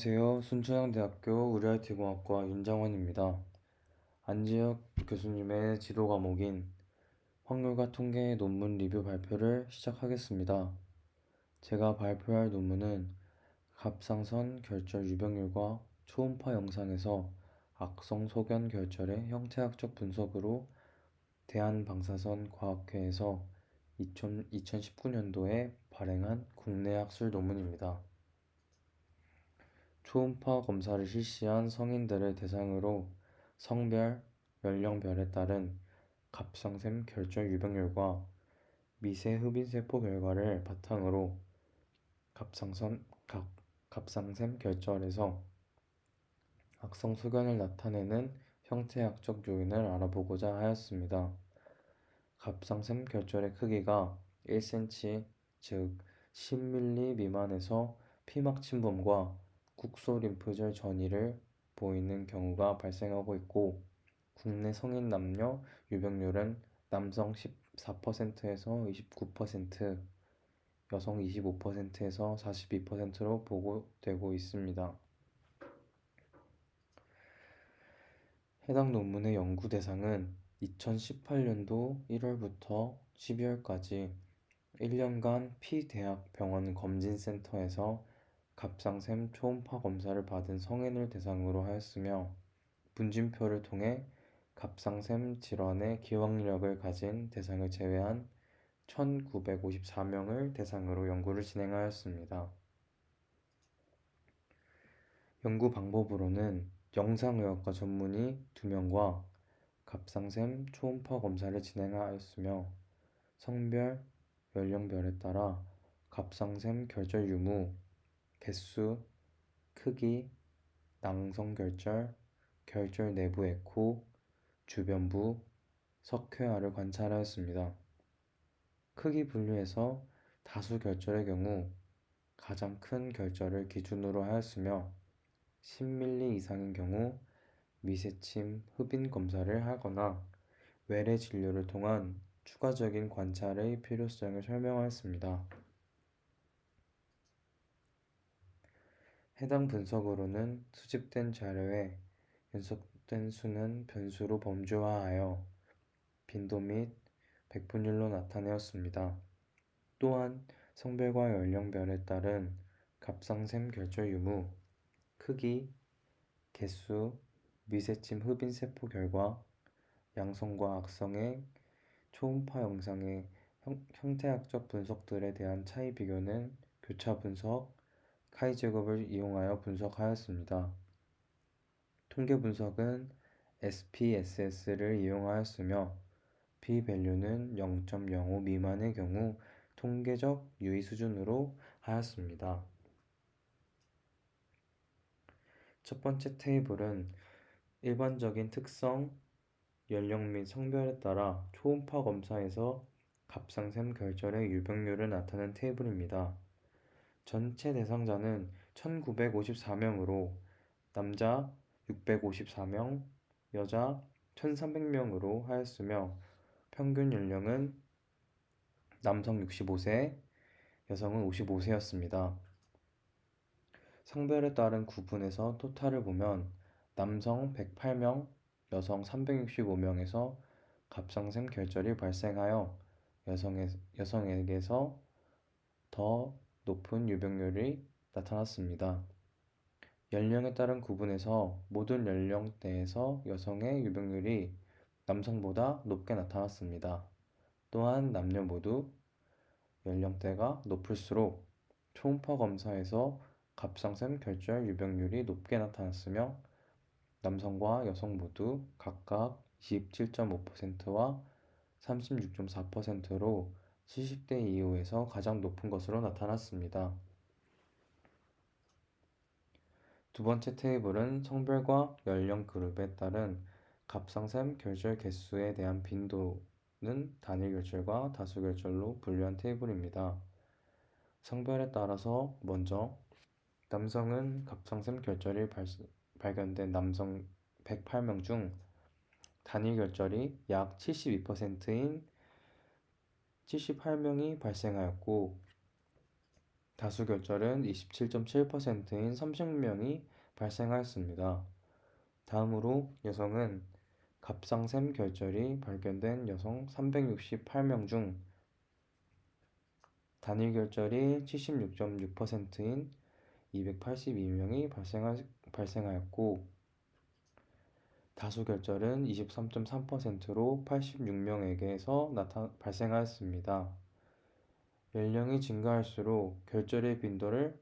안녕하세요. 순천향대학교 의료IT공학과 윤정원입니다. 안지혁 교수님의 지도 과목인 확률과 통계 논문 리뷰 발표를 시작하겠습니다. 제가 발표할 논문은 갑상선 결절 유병률과 초음파 영상에서 악성 소견 결절의 형태학적 분석으로 대한방사선 과학회에서 2019년도에 발행한 국내 학술 논문입니다. 초음파 검사를 실시한 성인들을 대상으로 성별, 연령별에 따른 갑상샘 결절 유병률과 미세 흡인세포 결과를 바탕으로 갑상선, 갑, 갑상샘 결절에서 악성 소견을 나타내는 형태학적 요인을 알아보고자 하였습니다. 갑상샘 결절의 크기가 1cm, 즉 10mm 미만에서 피막 침범과 국소 림프절 전이를 보이는 경우가 발생하고 있고 국내 성인 남녀 유병률은 남성 14%에서 29%, 여성 25%에서 42%로 보고되고 있습니다. 해당 논문의 연구 대상은 2018년도 1월부터 12월까지 1년간 피대학 병원 검진센터에서 갑상샘 초음파 검사를 받은 성인을 대상으로 하였으며 분진표를 통해 갑상샘 질환의 기억력을 가진 대상을 제외한 1954명을 대상으로 연구를 진행하였습니다. 연구 방법으로는 영상의학과 전문의 2명과 갑상샘 초음파 검사를 진행하였으며 성별, 연령별에 따라 갑상샘 결절 유무, 개수, 크기, 낭성 결절, 결절 내부 에코, 주변부, 석회화를 관찰하였습니다. 크기 분류에서 다수 결절의 경우 가장 큰 결절을 기준으로 하였으며 10mm 이상인 경우 미세침 흡인 검사를 하거나 외래 진료를 통한 추가적인 관찰의 필요성을 설명하였습니다. 해당 분석으로는 수집된 자료에 연속된 수는 변수로 범주화하여 빈도 및 백분율로 나타내었습니다. 또한 성별과 연령별에 따른 갑상샘 결절 유무, 크기, 개수, 미세침 흡인 세포 결과, 양성과 악성의 초음파 영상의 형, 형태학적 분석들에 대한 차이 비교는 교차 분석, 카이 제곱을 이용하여 분석하였습니다. 통계 분석은 SPSS를 이용하였으며 p-밸류는 0.05 미만의 경우 통계적 유의 수준으로 하였습니다. 첫 번째 테이블은 일반적인 특성, 연령 및 성별에 따라 초음파 검사에서 갑상샘 결절의 유병률을 나타낸 테이블입니다. 전체 대상자는 1954명으로 남자 654명, 여자 1300명으로 하였으며 평균 연령은 남성 65세, 여성은 55세였습니다. 성별에 따른 구분에서 토탈을 보면 남성 108명, 여성 365명에서 갑상샘 결절이 발생하여 여성에, 여성에게서 더 높은 유병률이 나타났습니다. 연령에 따른 구분에서 모든 연령대에서 여성의 유병률이 남성보다 높게 나타났습니다. 또한 남녀 모두 연령대가 높을수록 초음파 검사에서 갑상샘 결절 유병률이 높게 나타났으며 남성과 여성 모두 각각 27.5%와 36.4%로 70대 이후에서 가장 높은 것으로 나타났습니다. 두 번째 테이블은 성별과 연령 그룹에 따른 갑상샘 결절 개수에 대한 빈도는 단일 결절과 다수 결절로 분류한 테이블입니다. 성별에 따라서 먼저 남성은 갑상샘 결절이 발, 발견된 남성 108명 중 단일 결절이 약 72%인 78명이 발생하였고 다수 결절은 27.7%인 30명이 발생하였습니다. 다음으로 여성은 갑상샘 결절이 발견된 여성 368명 중 단일 결절이 76.6%인 282명이 발생하였고 다수 결절은 23.3%로 86명에게서 나타, 발생하였습니다. 연령이 증가할수록 결절의 빈도를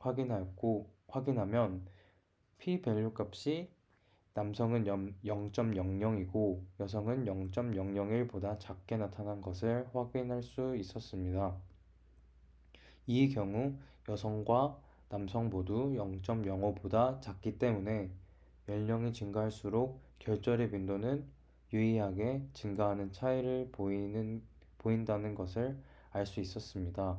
확인하였고 확인하면 p-밸류 값이 남성은 0.00이고 여성은 0.001보다 작게 나타난 것을 확인할 수 있었습니다. 이 경우 여성과 남성 모두 0.05보다 작기 때문에 연령이 증가할수록 결절의 빈도는 유의하게 증가하는 차이를 보이는, 보인다는 것을 알 수 있었습니다.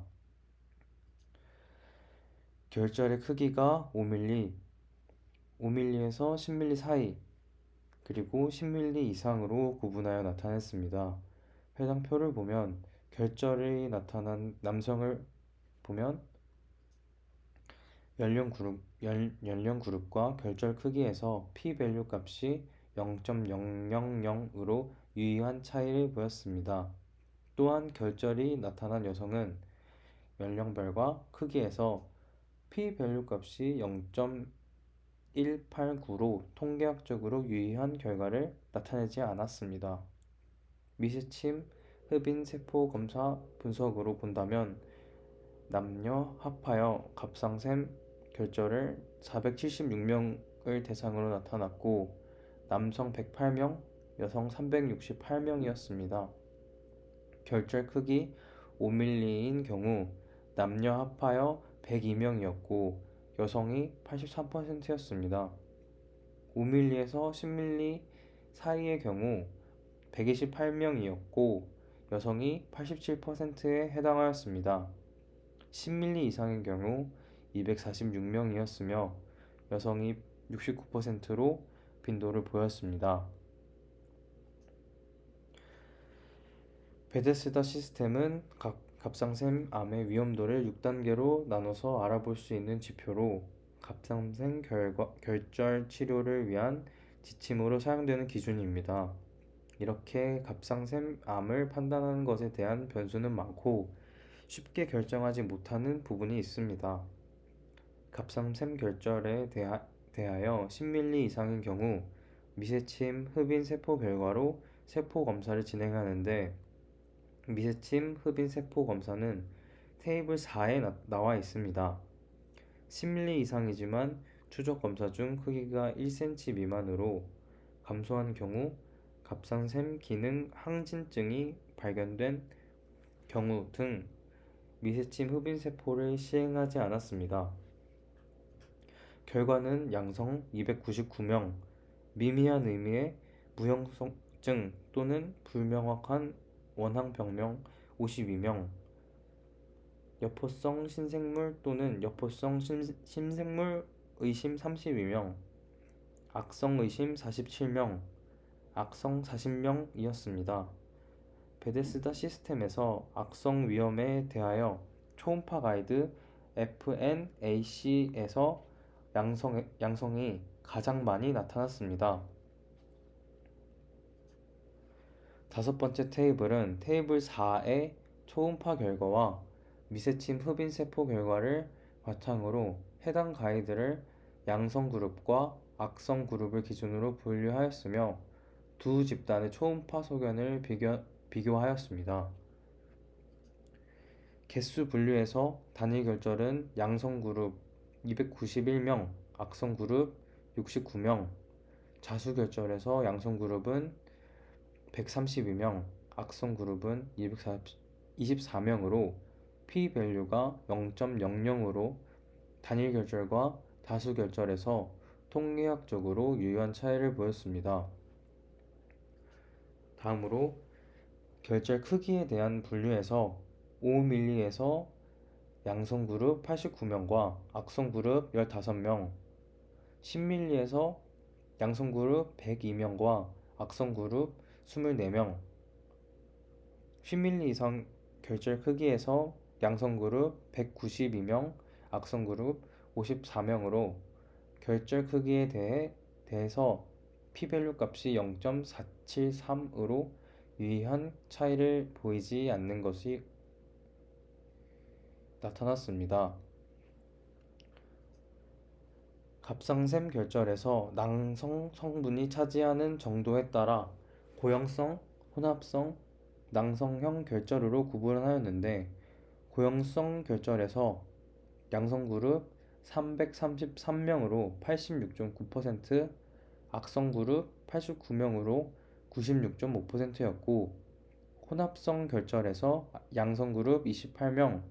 결절의 크기가 5mm, 5mm에서 10mm 사이, 그리고 10mm 이상으로 구분하여 나타냈습니다. 해당 표를 보면 결절이 나타난 남성을 보면 연령 그룹, 연, 연령 그룹과 결절 크기에서 p-밸류 값이 0.000으로 유의한 차이를 보였습니다. 또한 결절이 나타난 여성은 연령별과 크기에서 p-밸류 값이 0.189로 통계학적으로 유의한 결과를 나타내지 않았습니다. 미세침 흡인 세포 검사 분석으로 본다면 남녀 합하여 갑상샘 결절을 476명을 대상으로 나타났고 남성 108명, 여성 368명이었습니다. 결절 크기 5mm인 경우 남녀 합하여 102명이었고 여성이 83%였습니다. 5mm에서 10mm 사이의 경우 128명이었고 여성이 87%에 해당하였습니다. 10mm 이상의 경우 246명이었으며 여성이 69%로 빈도를 보였습니다. 베데스다 시스템은 각 갑상샘 암의 위험도를 6단계로 나눠서 알아볼 수 있는 지표로 갑상샘 결과, 결절 치료를 위한 지침으로 사용되는 기준입니다. 이렇게 갑상샘 암을 판단하는 것에 대한 변수는 많고 쉽게 결정하지 못하는 부분이 있습니다. 갑상샘 결절에 대하, 대하여 10mm 이상인 경우 미세침 흡인 세포 결과로 세포 검사를 진행하는데 미세침 흡인 세포 검사는 테이블 4에 나, 나와 있습니다. 10mm 이상이지만 추적 검사 중 크기가 1cm 미만으로 감소한 경우 갑상샘 기능 항진증이 발견된 경우 등 미세침 흡인 세포를 시행하지 않았습니다. 결과는 양성 299명, 미미한 의미의 무형성증 또는 불명확한 원항병명 52명, 여포성 신생물 또는 여포성 신 생물 의심 32명, 악성 의심 47명, 악성 40명이었습니다. 베데스다 시스템에서 악성 위험에 대하여 초음파 가이드 FNAC에서 양성, 양성이 가장 많이 나타났습니다. 다섯 번째 테이블은 테이블 4의 초음파 결과와 미세침 흡인 세포 결과를 바탕으로 해당 가이드를 양성 그룹과 악성 그룹을 기준으로 분류하였으며 두 집단의 초음파 소견을 비교, 비교하였습니다. 개수 분류에서 단일 결절은 양성 그룹 291명, 악성 그룹 69명, 자수 결절에서 양성 그룹은 132명, 악성 그룹은 224명으로 p 밸류가 0.00으로 단일 결절과 다수 결절에서 통계학적으로 유효한 차이를 보였습니다. 다음으로 결절 크기에 대한 분류에서 5mm에서 양성 그룹 89명과 악성 그룹 15명, 10mm에서 양성 그룹 102명과 악성 그룹 24명, 10mm 이상 결절 크기에서 양성그룹 192명, 악성그룹 54명으로 결절 크기에 대해 대해서 p-밸류 값이 0.473으로 유의한 차이를 보이지 않는 것이 나타났습니다. 갑상샘 결절에서 낭성 성분이 차지하는 정도에 따라 고형성, 혼합성, 낭성형 결절으로 구분하였는데 고형성 결절에서 양성그룹 333명으로 86.9%, 악성그룹 89명으로 96.5%였고 혼합성 결절에서 양성그룹 28명,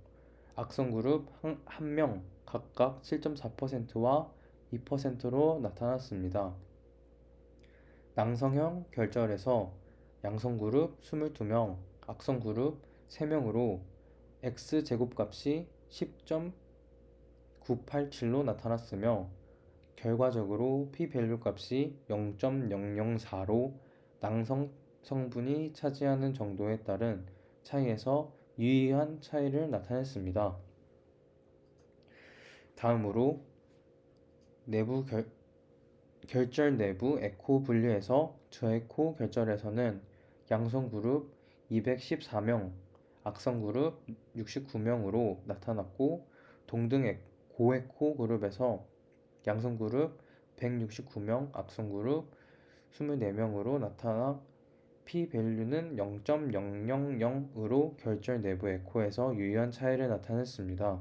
악성그룹 1명 각각 7.4%와 2%로 나타났습니다. 낭성형 결절에서 양성그룹 22명, 악성그룹 3명으로 X제곱값이 10.987로 나타났으며 결과적으로 p-밸류 값이 0.004로 낭성 성분이 차지하는 정도에 따른 차이에서 유의한 차이를 나타냈습니다. 다음으로 내부 결, 결절 내부 에코 분류에서 저에코 결절에서는 양성 그룹 214명, 악성 그룹 69명으로 나타났고 동등 고에코 그룹에서 양성 그룹 169명, 악성 그룹 24명으로 나타나 p 밸류는 0.000으로 결절 내부 에코에서 유의한 차이를 나타냈습니다.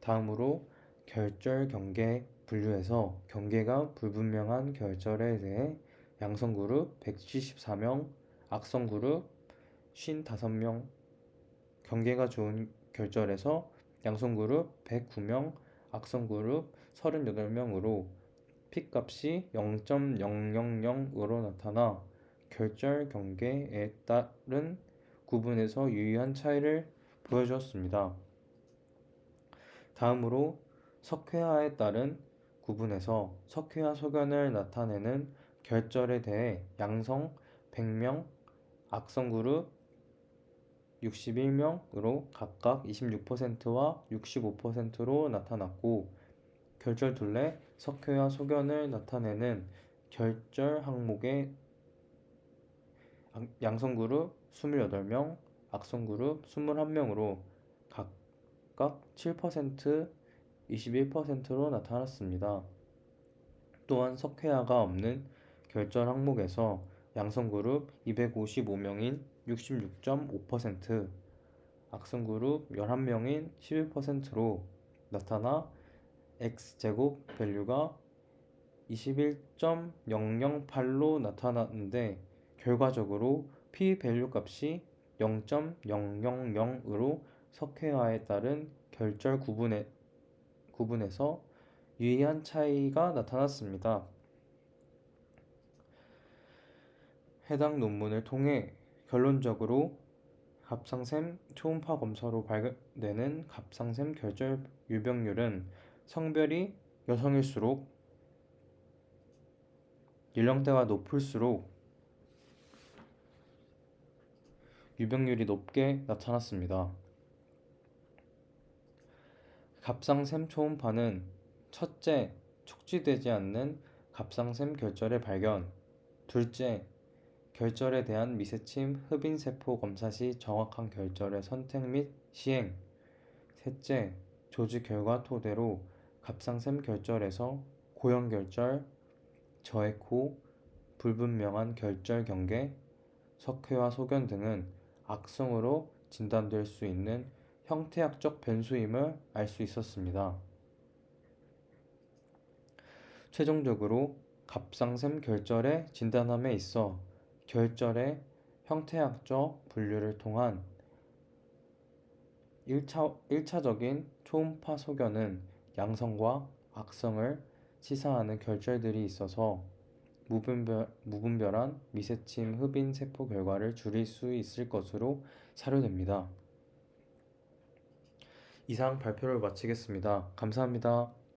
다음으로 결절 경계 분류에서 경계가 불분명한 결절에 대해 양성 그룹 174명, 악성 그룹 55명, 경계가 좋은 결절에서 양성 그룹 109명, 악성 그룹 38명으로 p 값이 0.000으로 나타나 결절 경계에 따른 구분에서 유의한 차이를 보여주었습니다. 다음으로 석회화에 따른 구분에서 석회화 소견을 나타내는 결절에 대해 양성 100명, 악성 그룹 61명으로 각각 26%와 65%로 나타났고 결절 둘레 석회화 소견을 나타내는 결절 항목의 양성 그룹 28명, 악성 그룹 21명으로 각각 7%, 21%로 나타났습니다. 또한 석회화가 없는 결절 항목에서 양성 그룹 255명인 66.5%, 악성 그룹 11명인 11%로 나타나 x제곱 밸류가 21.008로 나타났는데 결과적으로 p 밸류 값이 0.000으로 석회화에 따른 결절 구분에, 구분에서 유의한 차이가 나타났습니다. 해당 논문을 통해 결론적으로 갑상샘 초음파 검사로 발견되는 갑상샘 결절 유병률은 성별이 여성일수록 연령대가 높을수록 유병률이 높게 나타났습니다. 갑상샘 초음파는 첫째, 촉지되지 않는 갑상샘 결절의 발견, 둘째, 결절에 대한 미세침 흡인세포 검사 시 정확한 결절의 선택 및 시행, 셋째, 조직 결과 토대로 갑상샘 결절에서 고형 결절, 저에코, 불분명한 결절 경계, 석회화 소견 등은 악성으로 진단될 수 있는 형태학적 변수임을 알 수 있었습니다. 최종적으로 갑상샘 결절의 진단함에 있어 결절의 형태학적 분류를 통한 1차, 1차적인 초음파 소견은 양성과 악성을 시사하는 결절들이 있어서 무분별, 무분별한 미세침 흡인 세포 결과를 줄일 수 있을 것으로 사료됩니다. 이상 발표를 마치겠습니다. 감사합니다.